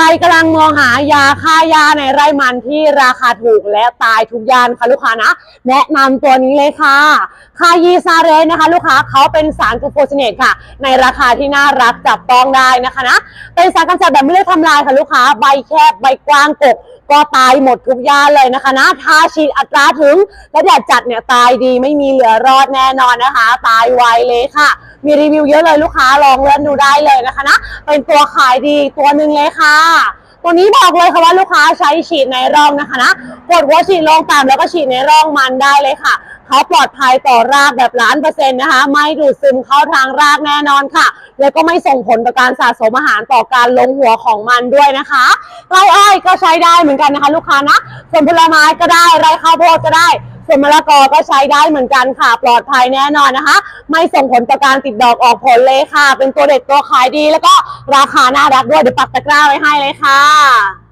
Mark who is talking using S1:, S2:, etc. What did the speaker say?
S1: ใครกำลังมองหายาฆ่ายาในไร่มันที่ราคาถูกและตายทุกยานค่ะลูกค้านะ แนะนำตัวนี้เลยค่ะคายีซาเรสนะคะ ลูกค้าเขาเป็นสารกูโคสเนตค่ะ ในราคาที่น่ารักจับต้องได้นะคะนะเป็นสารกำจัดแบบไม่ได้ทำลายค่ะลูกค้าใบแคบใบกว้างกบก็ตายหมดทุกยาเลยนะคะนะทาฉีดอัตราถึงและแดดจัดเนี่ยตายดีไม่มีเหลือรอดแน่นอนนะคะ ตายไวเลยค่ะ มีรีวิวเยอะเลยลูกค้าลองเลื่อนดูได้เลยนะคะนะเป็นตัวขายดีตัวหนึ่งเลยค่ะตัวนี้บอกเลยค่ะว่าลูกค้าใช้ฉีดในร่องนะคะนะกดหัวฉีดลงต่ำแล้วก็ฉีดในร่องมันได้เลยค่ะเขาปลอดภัยต่อรากแบบล้านเปอร์เซ็นต์นะคะ ไม่ดูดซึมเข้าทางรากแน่นอนค่ะ แล้วก็ไม่ส่งผลต่อการสะสมอาหารต่อการลงหัวของมันด้วยนะคะไรอ้อยก็ใช้ได้เหมือนกันนะคะ ลูกค้านะส่วนผลไม้ก็ได้ไรข้าวโพดก็ได้ ส่วนมะละกอก็ใช้ได้เหมือนกันค่ะปลอดภัยแน่นอนนะคะ ไม่ส่งผลต่อการติดดอกออกผลเลยค่ะ เป็นตัวเด็ดตัวขายดี แล้วก็ราคาน่ารักด้วยเดี๋ยวปักตะกร้าไว้ให้เลยค่ะ